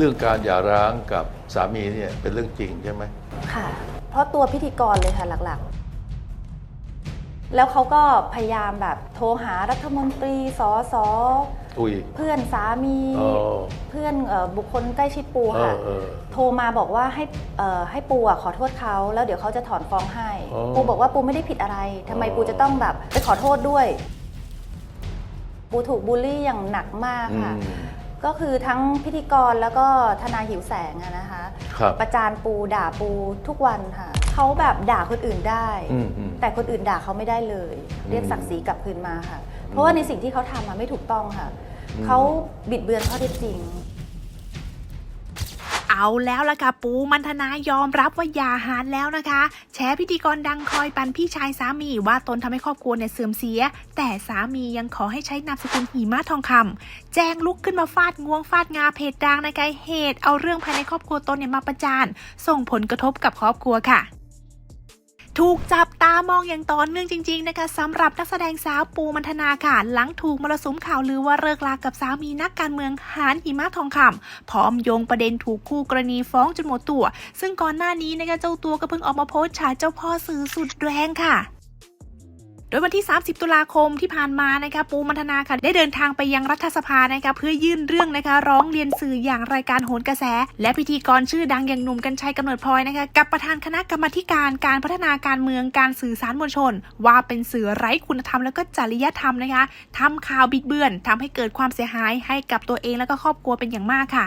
เรื่องการหย่าร้างกับสามีเนี่ยเป็นเรื่องจริงใช่ไหมค่ะ เพราะตัวพิธีกรเลยค่ะหลักๆ แล้วเขาก็พยายามแบบโทรหารัฐมนตรีสสอุ้ย เพื่อนสามีเออเพื่อนเอ่อบุคคลใกล้ชิดปูเอค่ะอเออโทรมาบอกว่าให้เอ่อให้ปูอะขอโทษเขาแล้วเดี๋ยวเขาจะถอนฟ้องให้ อ๋อปูบอกว่าปูไม่ได้ผิดอะไรทำไมอ๋อ ปูจะต้องแบบไปขอโทษด้วย ปูถูกบูลลี่อย่างหนักมากอืค่ะ ม ก็คือทั้งพิธีกรแล้วก็ทนายหิวแสงอะนะคะ ครับประจานปูด่าปูทุกวันค่ะเขาแบบด่าคนอื่นได้ อืมอืม แต่คนอื่นด่าเขาไม่ได้เลย เรียกศักดิ์ศรีกลับคืนมาค่ะ เพราะว่าในสิ่งที่เขาทำมาไม่ถูกต้องค่ะอืมเขาบิดเบือนข้อเท็จจริง เอาแล้วล่ะค่ะปูมันธนายอมรับว่าอย่าหารแล้วนะคะ แชร์พิธีกรดังคอยปันพี่ชายสามีว่าตนทำให้ครอบครัวเนี่ยเสื่อมเสีย แต่สามียังขอให้ใช้นามสกุลหิมะทองคำแจ้งลุกขึ้นมาฟาดงวงฟาดงาเพจดังนะคะเหตุ เอาเรื่องภายในครอบครัวตนเนี่ยมาประจาน ส่งผลกระทบกับครอบครัวค่ะ ถูกจับตามองอย่างต่อเนื่องจริง ๆ นะคะสำหรับนักแสดงสาวปูมันธนาค่ะ หลังถูกมรสุมข่าวลือว่าเลิกลากับสามีนักการเมืองหานหิมะทองคำพร้อมโยงประเด็นถูกคู่กรณีฟ้องจนหมดตัว ซึ่งก่อนหน้านี้นะคะเจ้าตัวก็เพิ่งออกมาโพสต์ฉาเจ้าพ่อสื่อสุดแรงค่ะ โดยวันที่ 30 ตุลาคมที่ผ่านมานะคะปูมันธนาค่ะได้เดินทางไปยังรัฐสภานะคะเพื่อยื่นเรื่องนะคะ ร้องเรียนสื่ออย่างรายการโหนกระแส และพิธีกรชื่อดังอย่างหนุ่มกัญชัยกำเนิดพลอยนะคะกับประธานคณะกรรมาการการพัฒนาการเมืองการสื่อสารมวลชน ว่าเป็นสื่อไร้คุณธรรมแล้วก็จริยธรรมนะคะทำข่าวบิดเบือนทำให้เกิดความเสียหายให้กับตัวเองแล้วก็ครอบครัวเป็นอย่างมากค่ะ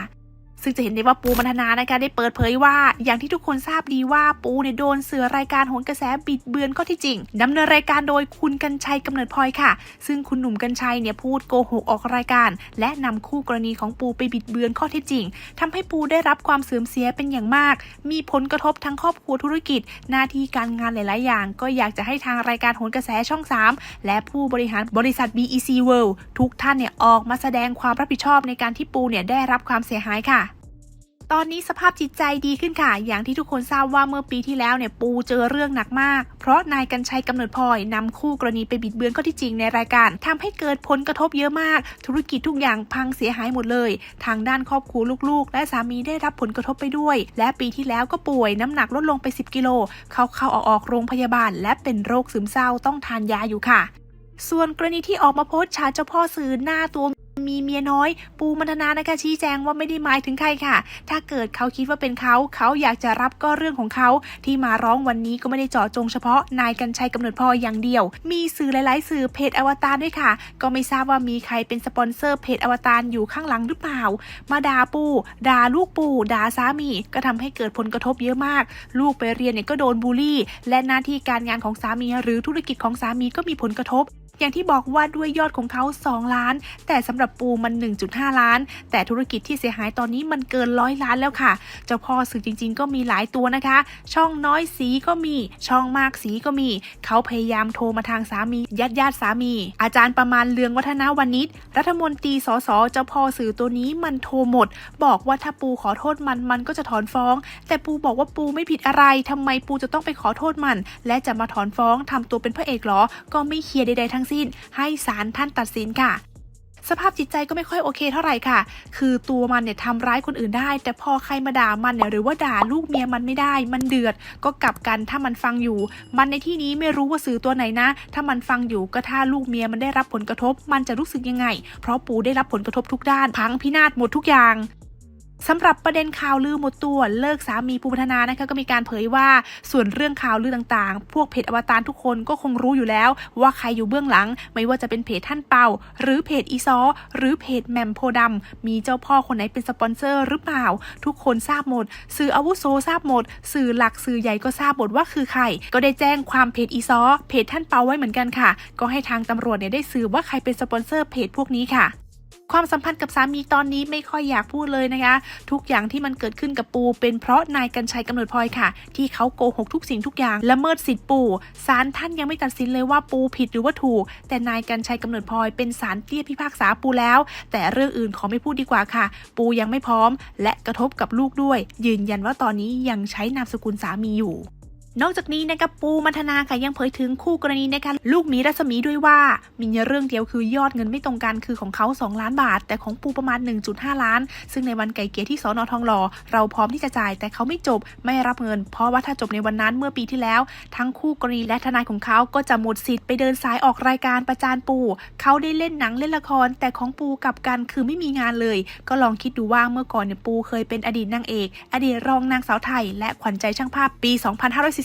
ซึ่งจะเห็นได้ว่าปูมันธนานะคะได้เปิดเผยว่า อย่างที่ทุกคนทราบดีว่าปูเนี่ยโดนเสือรายการโหนกระแสบิดเบือนข้อที่จริงดำเนินรายการโดยคุณกัญชัยกำเนิดพลอยค่ะ ซึ่งคุณหนุ่มกัญชัยเนี่ยพูดโกหกออกรายการ และนำคู่กรณีของปูไปบิดเบือนข้อเท็จจริงทำให้ปูได้รับความเสื่อมเสียเป็นอย่างมาก มีผลกระทบทั้งครอบครัวธุรกิจ หน้าที่การงานหลาย ๆ อย่าง ก็อยากจะให้ทางรายการโหนกระแสช่อง 3 และผู้บริหารบริษัท BEC World ทุกท่านเนี่ยออกมาแสดงความรับผิดชอบในการที่ปูเนี่ยได้รับความเสียหายค่ะ ตอนนี้สภาพจิตใจดีขึ้นค่ะ อย่างที่ทุกคนทราบว่าเมื่อปีที่แล้วเนี่ยปูเจอเรื่องหนักมาก เพราะนายกัญชัยกำเนิดพลอยนำคู่กรณีไปบิดเบือนข้อที่จริงในรายการทำให้เกิดผลกระทบเยอะมาก ธุรกิจทุกอย่างพังเสียหายหมดเลย ทางด้านครอบครัวลูกๆ และสามีได้รับผลกระทบไปด้วย และปีที่แล้วก็ป่วยน้ำหนักลดลงไป 10 กิโล เขาเข้าออกออกโรงพยาบาล และเป็นโรคซึมเศร้าต้องทานยาอยู่ค่ะส่วนกรณีที่ออกมาโพสต์ชาเจ้าพ่อสื่อหน้าตัว มีเมียน้อย ปูมันธนานะคะชี้แจงว่าไม่ได้หมายถึงใครค่ะ ถ้าเกิดเขาคิดว่าเป็นเขา เขาอยากจะรับก็เรื่องของเขา ที่มาร้องวันนี้ก็ไม่ได้เจาะจงเฉพาะนายกัญชัยกำเนิดพออย่างเดียว มีสื่อหลาย ๆ สื่อเพจอวตารด้วยค่ะ ก็ไม่ทราบว่ามีใครเป็นสปอนเซอร์เพจอวตารอยู่ข้างหลังหรือเปล่า มาด่าปูด่าลูกปูด่าสามี ก็ทำให้เกิดผลกระทบเยอะมาก ลูกไปเรียนเนี่ยก็โดนบูลลี่ และหน้าที่การงานของสามีหรือธุรกิจของสามีก็มีผลกระทบ อย่างที่บอกว่าด้วยยอดของเขา 2 ล้าน แต่สำหรับปูมัน 1.5 ล้าน แต่ธุรกิจที่เสียหายตอนนี้มันเกินร้อยล้านแล้วค่ะ เจ้าพ่อสื่อจริง ๆ ก็มีหลายตัวนะคะ ช่องน้อยสีก็มี ช่องมากสีก็มี เขาพยายามโทรมาทางสามีญาติญาติสามี อาจารย์ประมาณเลืองวัฒนวณิชรัฐมนตรีสสเจ้าพ่อสื่อตัวนี้มันโทรหมด บอกว่าถ้าปูขอโทษมันมันก็จะถอนฟ้อง แต่ปูบอกว่าปูไม่ผิดอะไรทำไมปูจะต้องไปขอโทษมัน และจะมาถอนฟ้องทำตัวเป็นพระเอกหรอ ก็ไม่เคลียร์ใดๆทั้งสิ้น ให้ศาลท่านตัดสินค่ะสภาพจิตใจก็ไม่ค่อยโอเคเท่าไหร่ค่ะ คือตัวมันเนี่ยทำร้ายคนอื่นได้ แต่พอใครมาด่ามันเนี่ยหรือว่าด่าลูกเมียมันไม่ได้ มันเดือด ก็กลับกันถ้ามันฟังอยู่ มันในที่นี้ไม่รู้ว่าสื่อตัวไหนนะ ถ้ามันฟังอยู่ก็ถ้าลูกเมียมันได้รับผลกระทบ มันจะรู้สึกยังไง เพราะปูได้รับผลกระทบทุกด้าน พังพินาศหมดทุกอย่าง สำหรับประเด็นข่าวลือหมดตัวเลิกสามีปูพัฒนานะคะก็มีการเผยว่าส่วนเรื่องข่าวลือต่างๆ พวกเพจอวตารทุกคนก็คงรู้อยู่แล้ว ว่าใครอยู่เบื้องหลัง ไม่ว่าจะเป็นเพจท่านเปาหรือเพจอีซอ หรือเพจแหมมโพดำมีเจ้าพ่อคนไหนเป็นสปอนเซอร์หรือเปล่า ทุกคนทราบหมด สื่ออาวุโสทราบหมด สื่อหลักสื่อใหญ่ก็ทราบหมดว่าคือใคร ก็ได้แจ้งความเพจอีซอเพจท่านเปาไว้เหมือนกันค่ะ ก็ให้ทางตำรวจเนี่ยได้สืบว่าใครเป็นสปอนเซอร์เพจพวกนี้ค่ะ ความสัมพันธ์กับสามีตอนนี้ไม่ค่อยอยากพูดเลยนะคะ ทุกอย่างที่มันเกิดขึ้นกับปู เป็นเพราะนายกัญชัยกำเนิดพลอยค่ะ ที่เขาโกหกทุกสิ่งทุกอย่างละเมิดสิทธิ์ปูศาลท่านยังไม่ตัดสินเลยว่าปูผิดหรือว่าถูก แต่นายกัญชัยกำเนิดพลอยเป็นศาลเตี้ยพิพากษาปูแล้ว แต่เรื่องอื่นขอไม่พูดดีกว่าค่ะ ปูยังไม่พร้อม และกระทบกับลูกด้วย ยืนยันว่าตอนนี้ยังใช้นามสกุลสามีอยู่ นอกจากนี้นะคะปูมัทนาค่ะยังเผยถึงคู่กรณีนะคะลูกหมีรัศมีด้วยว่า มีเรื่องเดียวคือยอดเงินไม่ตรงกันคือของเขา 2 ล้านบาท แต่ของปูประมาณ 1.5 ล้าน ซึ่งในวันไก่เกียที่สอนอทองหล่อเราพร้อมที่จะจ่าย แต่เขาไม่จบไม่รับเงิน เพราะว่าถ้าจบในวันนั้นเมื่อปีที่แล้ว ทั้งคู่กรณีและทนายของเขาก็จะหมดสิทธิ์ไปเดินสายออกรายการประจานปูเขาได้เล่นหนังเล่นละคร แต่ของปูกับกันคือไม่มีงานเลย ก็ลองคิดดูว่าเมื่อก่อนเนี่ยปูเคยเป็นอดีตนางเอก อดีตรองนางสาวไทย และขวัญใจช่างภาพปี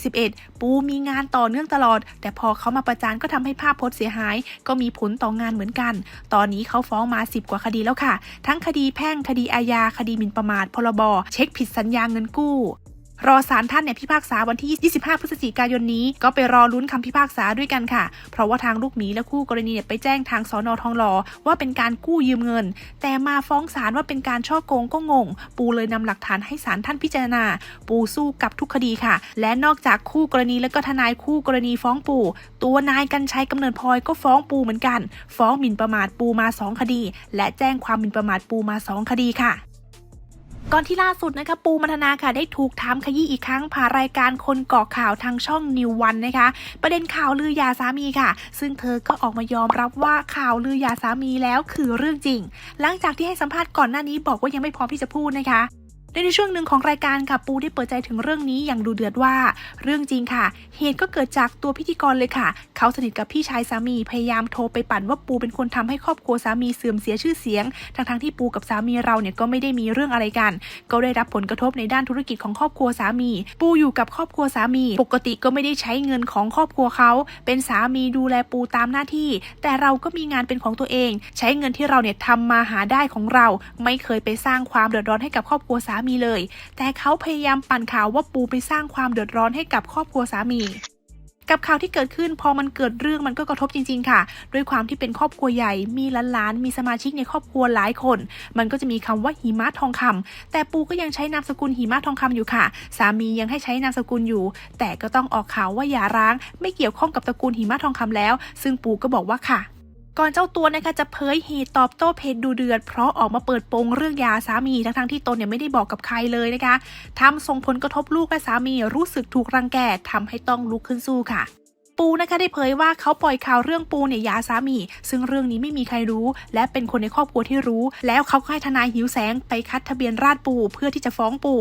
2541 ปูมีงานต่อเนื่องตลอด แต่พอเขามาประจานก็ทำให้ภาพพจน์เสียหาย ก็มีผลต่องานเหมือนกัน ตอนนี้เขาฟ้องมา 10 กว่าคดีแล้วค่ะ ทั้งคดีแพ่งคดีอาญาคดีหมิ่นประมาทพรบเช็คผิดสัญญาเงินกู้ รอศาลท่านเนี่ยพิพากษาวันที่ 25 พฤศจิกายนนี้ ก็ไปรอลุ้นคำพิพากษาด้วยกันค่ะ เพราะว่าทางลูกหมีและคู่กรณีเนี่ยไปแจ้งทางสอนอทองหล่อว่าเป็นการกู้ยืมเงิน แต่มาฟ้องศาลว่าเป็นการช่อโกงก็งง ปูเลยนำหลักฐานให้ศาลท่านพิจารณา ปูสู้กับทุกคดีค่ะ และนอกจากคู่กรณีและก็ทนายคู่กรณีฟ้องปูตัวนายกันชัยกำเนิดพลอยก็ฟ้องปูเหมือนกัน ฟ้องหมิ่นประมาทปูมา 2 คดี และแจ้งความหมิ่นประมาทปูมา 2 คดีค่ะ ก่อนที่ล่าสุดนะคะปูมัทนาค่ะได้ถูกถามขยี้อีกครั้งผ่านรายการคนเกาะข่าวทางช่องนิววันนะคะ ประเด็นข่าวลือยาสามีค่ะ ซึ่งเธอก็ออกมายอมรับว่าข่าวลือยาสามีแล้วคือเรื่องจริง หลังจากที่ให้สัมภาษณ์ก่อนหน้านี้บอกว่ายังไม่พร้อมที่จะพูดนะคะ โดยในช่วงหนึ่งของรายการค่ะปูได้เปิดใจถึงเรื่องนี้อย่างดูเดือดว่า เรื่องจริงค่ะ เหตุก็เกิดจากตัวพิธีกรเลยค่ะ เขาสนิทกับพี่ชายสามีพยายามโทรไปปั่นว่าปูเป็นคนทำให้ครอบครัวสามีเสื่อมเสียชื่อเสียง ทั้งๆที่ปูกับสามีเราเนี่ยก็ไม่ได้มีเรื่องอะไรกัน ก็ได้รับผลกระทบในด้านธุรกิจของครอบครัวสามี ปูอยู่กับครอบครัวสามี ปกติก็ไม่ได้ใช้เงินของครอบครัวเขา เป็นสามีดูแลปูตามหน้าที่ แต่เราก็มีงานเป็นของตัวเอง ใช้เงินที่เราเนี่ยทำมาหาได้ของเรา ไม่เคยไปสร้างความเดือดร้อนให้กับครอบครัวสามีเลย แต่เขาพยายามปั่นข่าวว่าปูไปสร้างความเดือดร้อนให้กับครอบครัวสามี กับข่าวที่เกิดขึ้นพอมันเกิดเรื่องมันก็กระทบจริง ๆ ค่ะ ด้วยความที่เป็นครอบครัวใหญ่ มีหลานๆมีสมาชิกในครอบครัวหลายคน มันก็จะมีคำว่าหิมะทองคำแต่ปูก็ยังใช้นามสกุลหิมะทองคำอยู่ค่ะ สามียังให้ใช้นามสกุลอยู่ แต่ก็ต้องออกข่าวว่าอย่าร้าง ไม่เกี่ยวข้องกับตระกูลหิมะทองคำแล้ว ซึ่งปูก็บอกว่าค่ะ ก่อนเจ้าตัวนะคะจะเผยเหตุตอบโต้เพจดูเดือด เพราะออกมาเปิดโปงเรื่องยาสามีทั้งๆที่ตนเนี่ยไม่ได้บอกกับใครเลยนะคะทำส่งผลกระทบลูกและสามีรู้สึกถูกรังแกทำให้ต้องลุกขึ้นสู้ค่ะ ปูนะคะได้เผยว่าเขาปล่อยข่าวเรื่องปูเนี่ยยาสามี ซึ่งเรื่องนี้ไม่มีใครรู้ และเป็นคนในครอบครัวที่รู้ แล้วเขาก็ให้ทนายหิวแสงไปคัดทะเบียนราษฎรปูเพื่อที่จะฟ้องปู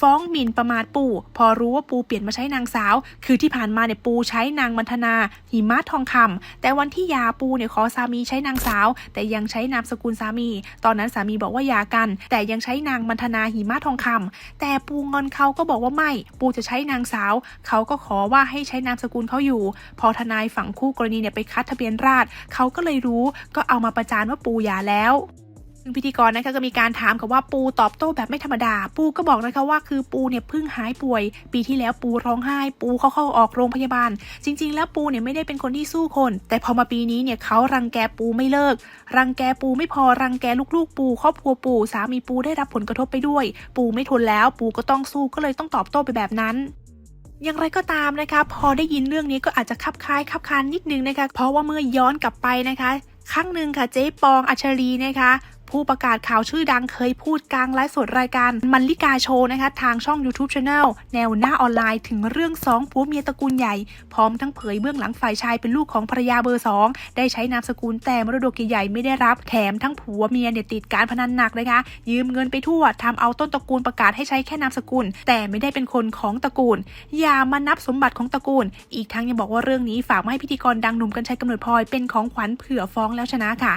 ฟ้องหมิ่นประมาทปูพอรู้ว่าปูเปลี่ยนมาใช้นางสาว คือที่ผ่านมาเนี่ยปูใช้นางมันธนา หิมะทองคำแต่วันที่ยาปูเนี่ยขอสามีใช้นางสาว แต่ยังใช้นามสกุลสามี ตอนนั้นสามีบอกว่ายากัน แต่ยังใช้นางมันธนาหิมะทองคำแต่ปูงอนเขาก็บอกว่าไม่ ปูจะใช้นางสาว เขาก็ขอว่าให้ใช้นามสกุลเขาอยู่พอทนายฝั่งคู่กรณีเนี่ยไปคัดทะเบียนราษฎรเขาก็เลยรู้ก็เอามาประจานว่าปูยาแล้วซึ่งพิธีกรนะคะก็มีการถามกับว่าปูตอบโต้แบบไม่ธรรมดา ปูก็บอกนะคะว่าคือปูเนี่ยเพิ่งหายป่วย ปีที่แล้วปูร้องไห้ ปูเขาเข้าออกโรงพยาบาล จริง ๆ แล้วปูเนี่ยไม่ได้เป็นคนที่สู้คน แต่พอมาปีนี้เนี่ยเขารังแกปูไม่เลิก รังแกปูไม่พอรังแกลูกๆ ปูครอบครัวปูสามีปูได้รับผลกระทบไปด้วย ปูไม่ทนแล้ว ปูก็ต้องสู้ก็เลยต้องตอบโต้ไปแบบนั้น อย่างไรก็ตามนะคะ พอได้ยินเรื่องนี้ก็อาจจะคับคล้ายคับคานนิดนึงนะคะ เพราะว่าเมื่อย้อนกลับไปนะคะ ครั้งหนึ่งค่ะเจ๊ปองอัชลีนะคะ ผู้ประกาศข่าวชื่อดังเคยพูดกลางไลฟ์สดรายการมันลิกาโชว์นะคะทางช่อง YouTube Channel แนวหน้าออนไลน์ถึงเรื่องสองผัวเมียตระกูลใหญ่ พร้อมทั้งเผยเบื้องหลังฝ่ายชายเป็นลูกของภรรยาเบอร์สองได้ใช้นามสกุลแต่มรดกใหญ่ไม่ได้รับแถมทั้งผัวเมียเนี่ยติดการพนันหนักนะคะยืมเงินไปทั่วทำเอาต้นตระกูลประกาศให้ใช้แค่นามสกุล แต่ไม่ได้เป็นคนของตระกูล อย่ามานับสมบัติของตระกูล อีกทั้งยังบอกว่าเรื่องนี้ฝากมาให้พิธีกรดังหนุ่มกัญชัยกำเนิดพลอยเป็นของขวัญเผื่อฟ้องแล้วชนะค่ะ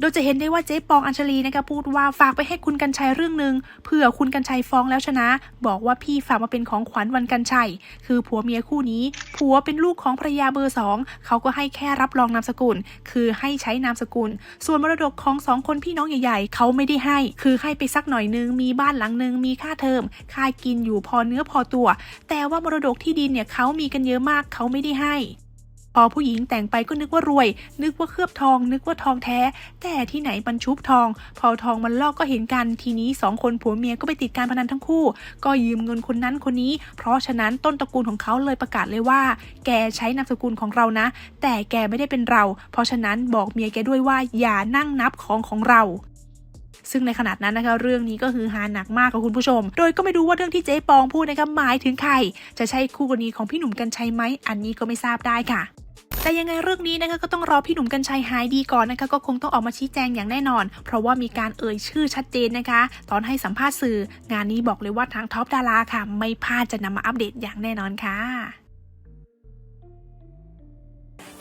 โดยจะเห็นได้ว่าเจ๊ปองอัญชลีนะคะพูดว่าฝากไปให้คุณกัญชัยเรื่องหนึ่งเผื่อคุณกัญชัยฟ้องแล้วชนะ บอกว่าพี่ฝากมาเป็นของขวัญวันกัญชัย คือผัวเมียคู่นี้ ผัวเป็นลูกของภรรยาเบอร์สองเขาก็ให้แค่รับรองนามสกุล คือให้ใช้นามสกุล ส่วนมรดกของสองคนพี่น้องใหญ่ๆ เขาไม่ได้ให้ คือให้ไปสักหน่อยนึง มีบ้านหลังนึง มีค่าเทอม ค่ากินอยู่พอเนื้อพอตัว แต่ว่ามรดกที่ดินเนี่ยเขามีกันเยอะมาก เขาไม่ได้ให้ พอผู้หญิงแต่งไปก็นึกว่ารวย นึกว่าเคลือบทอง นึกว่าทองแท้ แต่ที่ไหนมันชุบทอง พอทองมันลอกก็เห็นกัน ทีนี้สองคนผัวเมียก็ไปติดการพนันทั้งคู่ ก็ยืมเงินคนนั้นคนนี้ เพราะฉะนั้นต้นตระกูลของเขาเลยประกาศเลยว่า แกใช้นามสกุลของเรานะ แต่แกไม่ได้เป็นเรา เพราะฉะนั้นบอกเมียแกด้วยว่าอย่านั่งนับของของเรา ซึ่งในขณะนั้นนะคะเรื่องนี้ก็คือฮาหนักมากกับคุณผู้ชม โดยก็ไม่รู้ว่าเรื่องที่เจ๊ปองพูดนะคะหมายถึงใคร จะใช่คู่กรณีของพี่หนุ่มกัญชัยไหมอันนี้ก็ไม่ทราบได้ค่ะแต่ยังไงเรื่องนี้นะคะก็ต้องรอพี่หนุ่มกัญชัยหายดีก่อนนะคะก็คงต้องออกมาชี้แจงอย่างแน่นอน เพราะว่ามีการเอ่ยชื่อชัดเจนนะคะ ตอนให้สัมภาษณ์สื่อ งานนี้บอกเลยว่าทางท็อปดาราค่ะ ไม่พลาดจะนำมาอัปเดตอย่างแน่นอนค่ะ